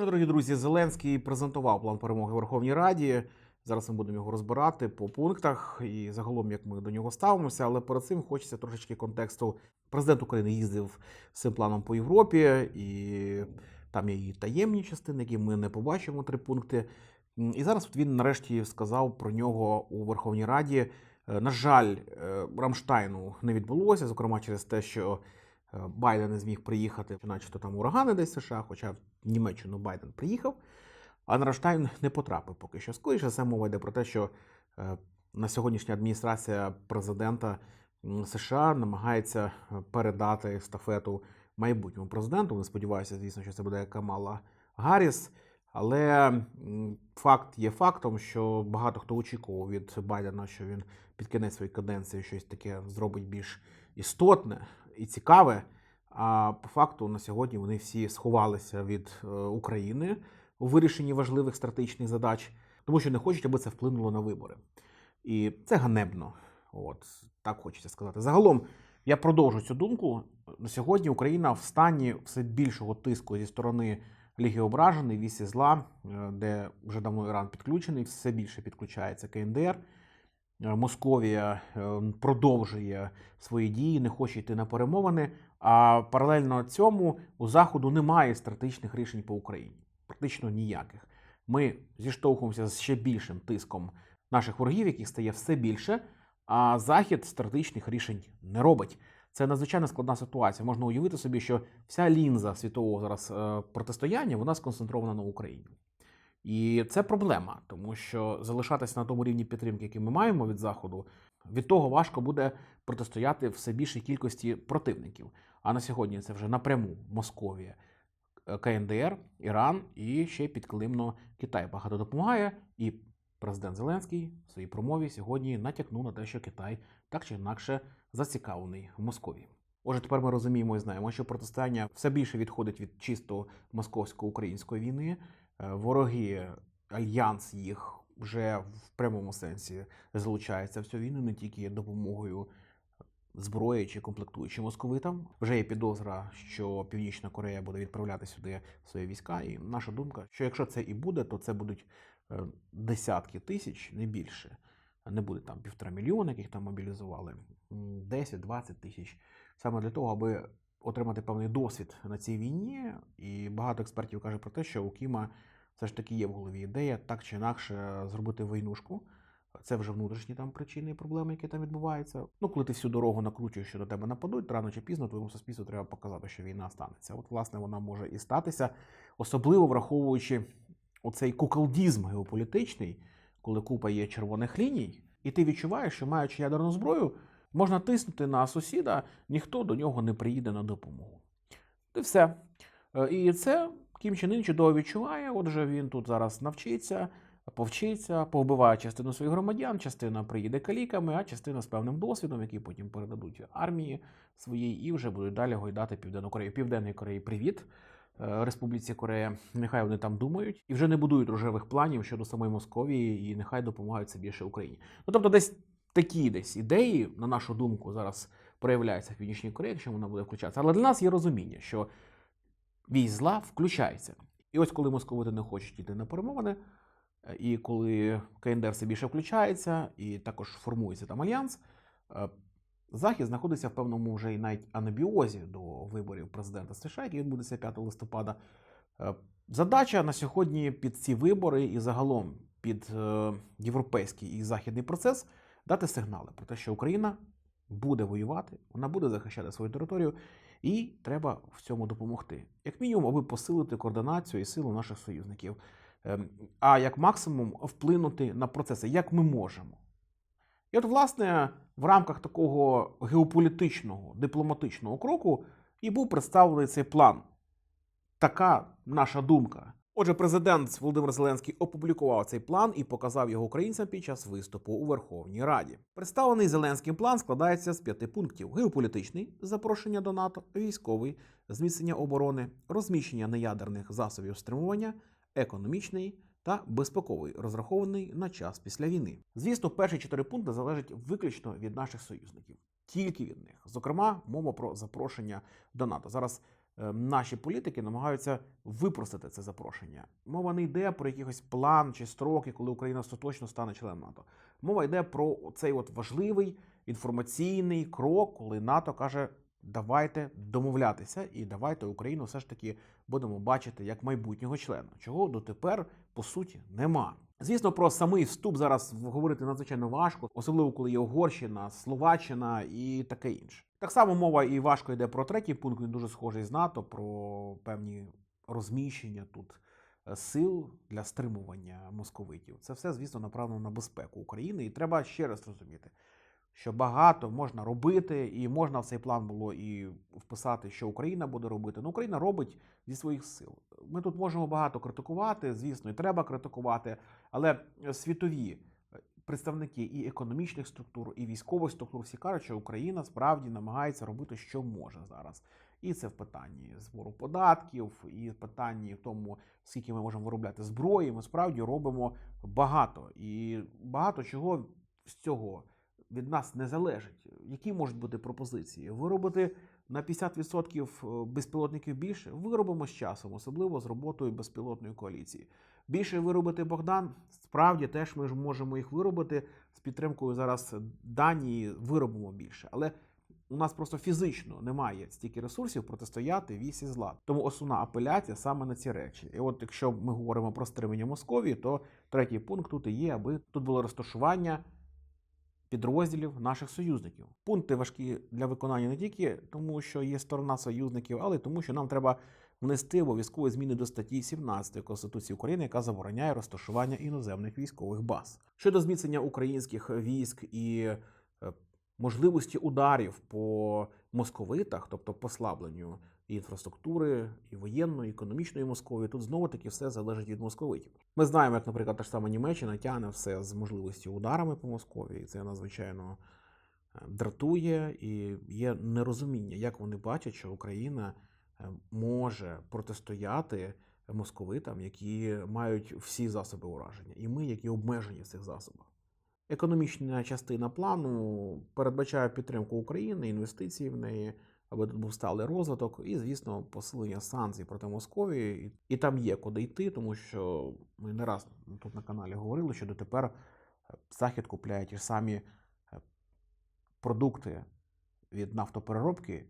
Отже, дорогі друзі, Зеленський презентував план перемоги Верховній Раді. Зараз ми будемо його розбирати по пунктах і загалом, як ми до нього ставимося. Але перед цим хочеться трошечки контексту. Президент України їздив з цим планом по Європі, і там є і таємні частини, які ми не побачимо. Три пункти. І зараз от він нарешті сказав про нього у Верховній Раді. Е, На жаль, е, Рамштайну не відбулося, зокрема через те, що Байден не зміг приїхати, начебто там урагани десь США, хоча в Німеччину Байден приїхав, а на не потрапив поки що. Скоріше все мова йде про те, що е, на сьогоднішня адміністрація президента США намагається е, передати естафету майбутньому президенту. Не сподіваюся, звісно, що це буде Камала Гарріс. Але факт є фактом, що багато хто очікував від Байдена, що він під кінець своєї каденції щось таке зробить більш істотне і цікаве. А по факту на сьогодні вони всі сховалися від е, України у вирішенні важливих стратегічних задач, тому що не хочуть, аби це вплинуло на вибори. І це ганебно. От так хочеться сказати. Загалом я продовжу цю думку. На сьогодні Україна в стані все більшого тиску зі сторони Ліги ображений, вісі зла, е, де вже давно Іран підключений, все більше підключається КНДР. Е, Московія е, продовжує свої дії, не хоче йти на перемовини. А паралельно цьому у Заходу немає стратегічних рішень по Україні. Практично ніяких. Ми зіштовхуємося з ще більшим тиском наших ворогів, яких стає все більше. А Захід стратегічних рішень не робить. Це надзвичайно складна ситуація. Можна уявити собі, що вся лінза світового зараз е, протистояння вона сконцентрована на Україні. І це проблема, тому що залишатися на тому рівні підтримки, який ми маємо від заходу, від того важко буде протистояти все більшій кількості противників. А на сьогодні це вже напряму Московія, е, КНДР, Іран і ще підклимно Китай багато допомагає. І президент Зеленський в своїй промові сьогодні натякнув на те, що Китай так чи інакше зацікавлений в Москві. Отже, тепер ми розуміємо і знаємо, що протистояння все більше відходить від чисто московсько-української війни. Е, Вороги, альянс їх вже в прямому сенсі залучається в цю війну не тільки допомогою зброї чи комплектуючи московитам. Вже є підозра, що Північна Корея буде відправляти сюди свої війська. І наша думка, що якщо це і буде, то це будуть е, десятки тисяч, не більше. Не буде там півтора мільйона, яких там мобілізували, м, 10-20 тисяч. Саме для того, аби отримати певний досвід на цій війні. І багато експертів каже про те, що у Кіма все ж таки є в голові ідея так чи інакше зробити войнушку. Це вже внутрішні там причини і проблеми, які там відбуваються. Ну, коли ти всю дорогу накручуєш, що до тебе нападуть, рано чи пізно твоєму суспільству треба показати, що війна станеться. От, власне, вона може і статися, особливо враховуючи оцей куколдізм геополітичний, коли купа є червоних ліній, і ти відчуваєш, що маючи ядерну зброю, можна тиснути на сусіда, ніхто до нього не приїде на допомогу. І все. Е, І це Кім Чен Ін чудово відчуває. Отже, він тут зараз навчиться, повчиться, повбиває частину своїх громадян, частина приїде каліками, а частина з певним досвідом, який потім передадуть армії своїй, і вже будуть далі гойдати Південну Корею. Південної Кореї привіт. е, Республіці Корея, нехай вони там думають і вже не будують рожевих планів щодо самої Московії, і нехай допомагають це більше Україні. Ну тобто, десь такі десь ідеї, на нашу думку, зараз проявляються в Північній Кореї, якщо вона буде включатися. Але для нас є розуміння, що військ зла включається. І ось коли московити не хочуть йти на перемовини, е, і коли КНДР все більше включається, і також формується там альянс, е, Захід знаходиться в певному вже і навіть анабіозі до виборів президента США, який відбудеться 5 листопада. Е, Задача на сьогодні під ці вибори і загалом під європейський і західний процес дати сигнали про те, що Україна буде воювати, вона буде захищати свою територію, і треба в цьому допомогти. Як мінімум, аби посилити координацію і силу наших союзників, Ем, а як максимум вплинути на процеси, як ми можемо. І от, власне, в рамках такого геополітичного, дипломатичного кроку і був представлений цей план. Така наша думка. Отже, президент Володимир Зеленський опублікував цей план і показав його українцям під час виступу у Верховній Раді. Представлений Зеленським план складається з п'яти пунктів: геополітичний запрошення до НАТО, військовий, зміцнення оборони, розміщення неядерних засобів стримування, економічний та безпековий, розрахований на час після війни. Звісно, перші чотири пункти залежать виключно від наших союзників, тільки від них. Зокрема, мова про запрошення до НАТО. Зараз наші політики намагаються випростити це запрошення. Мова не йде про якийсь план чи строки, коли Україна остаточно стане членом НАТО. Мова йде про цей от важливий інформаційний крок, коли НАТО каже: давайте домовлятися, і давайте Україну все ж таки будемо бачити як майбутнього члена, чого дотепер по суті нема. Звісно, про самий вступ зараз говорити надзвичайно важко, особливо коли є Угорщина, Словаччина і таке інше. Так само мова і важко йде про третій пункт. Він дуже схожий з НАТО про певні розміщення тут е, сил для стримування московитів. Це все, звісно, направлено на безпеку України. І треба ще раз розуміти, що багато можна робити, і можна в цей план було і вписати, що Україна буде робити. Ну, Україна робить зі своїх сил. Ми тут можемо багато критикувати, звісно, і треба критикувати, але світові представники і економічних структур, і військових структур всі кажуть, що Україна справді намагається робити, що може зараз. І це в питанні збору податків, і в питанні в тому, скільки ми можемо виробляти зброї. Ми справді робимо багато і багато чого з цього від нас не залежить. Які можуть бути пропозиції? Виробити на 50% безпілотників більше виробимо з часом, особливо з роботою безпілотної коаліції. Більше виробити Богдан. Справді теж ми ж можемо їх виробити з підтримкою зараз Данії. Виробимо більше, але у нас просто фізично немає стільки ресурсів протистояти вісі зла. Тому основна апеляція саме на ці речі. І от якщо ми говоримо про стримання Московії, то третій пункт тут і є, аби тут було розташування підрозділів наших союзників. Пункти важкі для виконання не тільки тому, що є сторона союзників, але й тому, що нам треба внести обов'язкові зміни до статті 17 Конституції України, яка забороняє розташування іноземних військових баз. Щодо зміцнення українських військ і е, можливості ударів по московитах, тобто послабленню і інфраструктури, і воєнної, і економічної Московії, тут знову таки все залежить від московитів. Ми знаємо, як, наприклад, та ж сама Німеччина тягне все з можливістю ударами по Московії. і Це надзвичайно е, дратує і є нерозуміння, як вони бачать, що Україна е, може протистояти московитам, які мають всі засоби ураження, і ми, які обмежені в цих засобах. Економічна частина плану передбачає підтримку України, інвестиції в неї, аби тут був сталий розвиток, і, звісно, посилення санкцій проти Московії. І- там є куди йти, тому що ми не раз тут на каналі говорили, що дотепер е, Захід купляє ті ж самі е, продукти від нафтопереробки,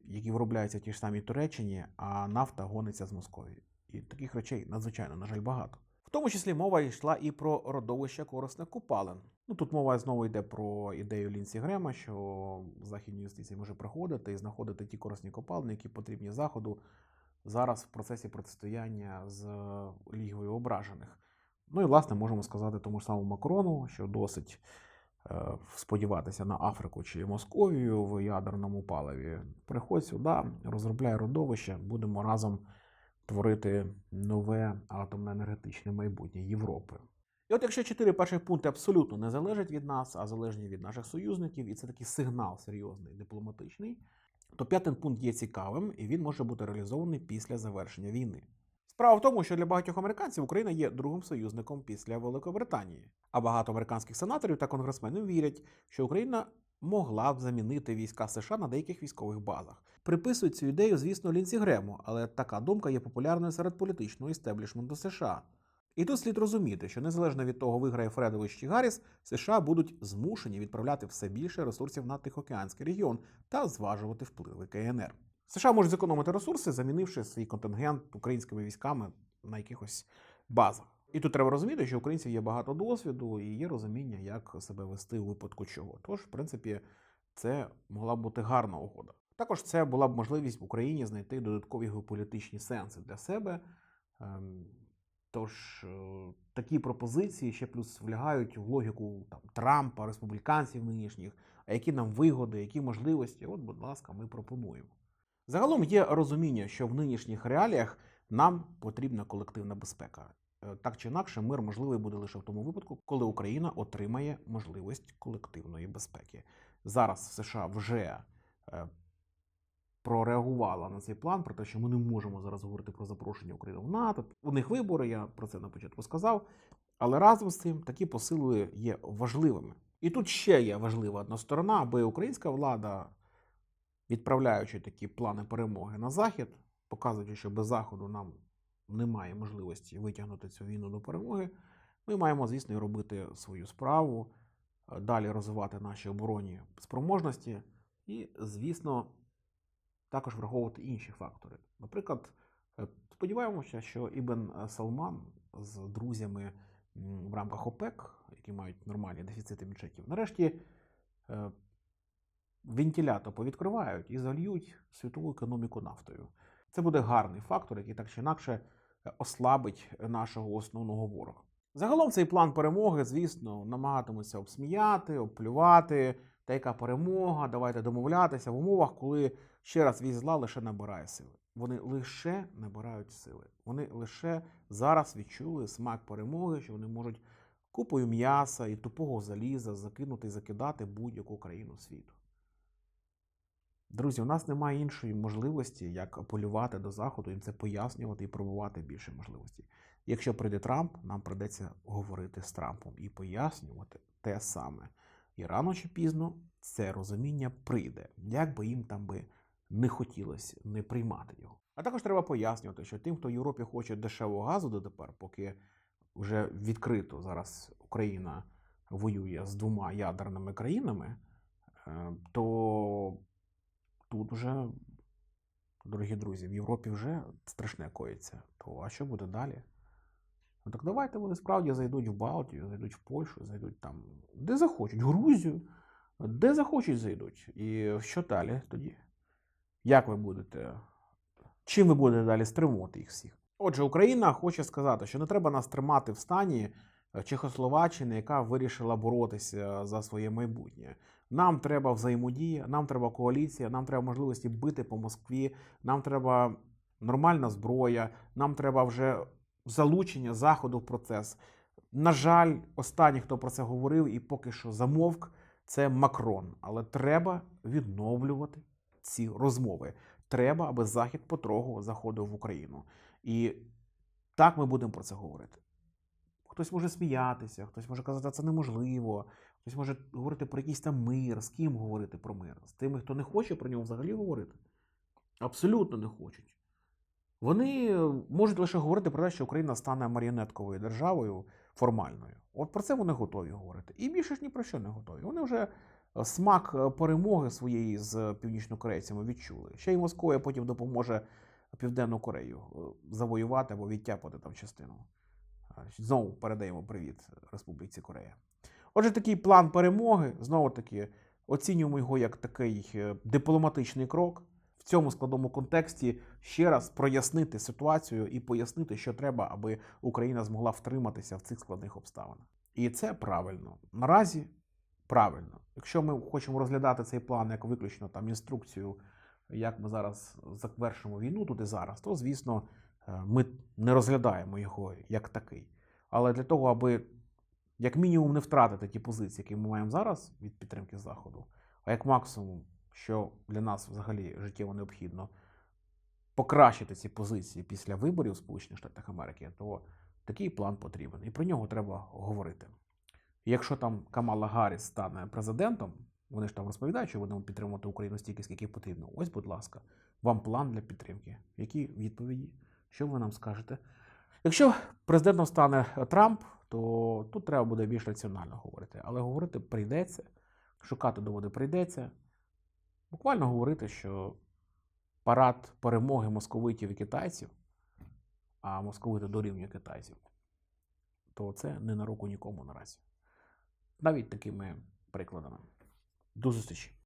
які виробляються в тій ж самій Туреччині, а нафта гониться з Московії. І таких речей надзвичайно, на жаль, багато. В тому числі мова йшла і про родовище корисних купалин. Ну тут мова знову йде про ідею Лінсі Грема, що західні юстиції може приходити і знаходити ті корисні копалини, які потрібні заходу зараз в процесі протистояння з Лігою ображених. Ну і власне можемо сказати тому ж самому Макрону, що досить е, сподіватися на Африку чи Московію в ядерному паливі. Приходь сюди, розробляй родовище, будемо разом творити нове атомне енергетичне майбутнє Європи. І от якщо чотири перших пункти абсолютно не залежать від нас, а залежні від наших союзників, і це такий сигнал серйозний, дипломатичний, то п'ятий пункт є цікавим і він може бути реалізований після завершення війни. Справа в тому, що для багатьох американців Україна є другим союзником після Великобританії. А багато американських сенаторів та конгресменів вірять, що Україна могла б замінити війська США на деяких військових базах. Приписують цю ідею, звісно, Лінсі Грему, але така думка є популярною серед політичного істеблішменту США. І тут слід розуміти, що незалежно від того, виграє Фредович чи Гарріс, США будуть змушені відправляти все більше ресурсів на Тихоокеанський регіон та зважувати впливи КНР. США можуть зекономити ресурси, замінивши свій контингент українськими військами на якихось базах. І тут треба розуміти, що українців є багато досвіду і є розуміння, як себе вести у випадку чого. Тож, в принципі, це могла б бути гарна угода. Також це була б можливість Україні знайти додаткові геополітичні сенси для себе. Ем, Тож е, такі пропозиції ще плюс влягають в логіку там, Трампа, республіканців нинішніх, а які нам вигоди, які можливості. От, будь ласка, ми пропонуємо. Загалом є розуміння, що в нинішніх реаліях нам потрібна колективна безпека. Е, Так чи інакше, мир можливий буде лише в тому випадку, коли Україна отримає можливість колективної безпеки. Зараз США вже е, прореагувала на цей план, про те, що ми не можемо зараз говорити про запрошення України в НАТО. У них вибори, я про це на початку сказав. Але разом з цим такі посили є важливими. І тут ще є важлива одна сторона, аби українська влада відправляючи такі плани перемоги на захід, показуючи, що без заходу нам немає можливості витягнути цю війну до перемоги, ми маємо, звісно, робити свою справу, е, далі розвивати наші оборонні спроможності і, звісно, також враховувати інші фактори. Наприклад, е, сподіваємося, що Ібн Салман з друзями в рамках ОПЕК, які мають нормальні дефіцити бюджетів, нарешті е, вентилятор повідкривають і зальють світову економіку нафтою. Це буде гарний фактор, який так чи інакше е, ослабить нашого основного ворога. Загалом цей план перемоги, звісно, намагатимуться обсміяти, обплювати. Та яка перемога, давайте домовлятися в умовах, коли ще раз вісь зла лише набирає сили. Вони лише набирають сили. Вони лише зараз відчули смак перемоги, що вони можуть купою м'яса і тупого заліза закинути і закидати будь-яку країну світу. Друзі, у нас немає іншої можливості, як апелювати до Заходу, їм це пояснювати і пробувати більше можливостей. Якщо прийде Трамп, нам придеться говорити з Трампом і пояснювати те саме. І рано чи пізно це розуміння прийде, як би їм там би не хотілося не приймати його. А також треба пояснювати, що тим, хто в Європі хоче дешевого газу дотепер, поки вже відкрито зараз Україна воює з двома ядерними країнами, е, то тут вже, дорогі друзі, в Європі вже страшне коїться. То а що буде далі? Ну так давайте вони справді зайдуть в Балтію, зайдуть в Польщу, зайдуть там, де захочуть, в Грузію, де захочуть зайдуть. І що далі тоді? Як ви будете? Чим ви будете далі стримувати їх всіх? Отже, Україна хоче сказати, що не треба нас тримати в стані е, Чехословаччини, яка вирішила боротися за своє майбутнє. Нам треба взаємодія, нам треба коаліція, нам треба можливості бити по Москві, нам треба нормальна зброя, нам треба вже залучення заходу в процес. На жаль, останній, хто про це говорив і поки що замовк, це Макрон. Але треба відновлювати ці розмови. Треба, аби Захід потроху заходив в Україну. І так ми будемо про це говорити. Хтось може сміятися, хтось може казати, це неможливо, хтось може говорити про якийсь там мир. З ким говорити про мир? З тими, хто не хоче про нього взагалі говорити? Абсолютно не хочуть. Вони можуть лише говорити про те, що Україна стане маріонетковою державою формальною. От про це вони готові говорити. І більше ж ні про що не готові. Вони вже смак е, перемоги своєї з північнокорейцями відчули. Ще й Московія потім допоможе Південну Корею е, завоювати або відтяпати там частину. Е, Знову передаємо привіт Республіці Корея. Отже, такий план перемоги, знову таки, оцінюємо його як такий е, дипломатичний крок. В цьому складному контексті ще раз прояснити ситуацію і пояснити, що треба, аби Україна змогла втриматися в цих складних обставинах. І це правильно. Наразі правильно. Якщо ми хочемо розглядати цей план як виключно там інструкцію, як ми зараз завершимо війну тут і зараз, то звісно е, ми не розглядаємо його як такий. Але для того, аби як мінімум не втратити ті позиції, які ми маємо зараз від підтримки Заходу, а як максимум, що для нас взагалі життєво необхідно, покращити ці позиції після виборів Сполучених Штатах Америки, то такий план потрібен. І про нього треба говорити. Якщо там Камала Гарріс стане президентом, вони ж там розповідають, що будемо підтримувати Україну стільки, скільки потрібно. Ось, будь ласка, вам план для підтримки. Які відповіді? Що ви нам скажете? Якщо президентом стане Трамп, то тут треба буде більш раціонально говорити. Але говорити прийдеться, шукати доводи прийдеться. Буквально говорити, що парад перемоги московитів і китайців, а московити дорівнює китайців, то це не на руку нікому наразі. Навіть такими прикладами. До зустрічі!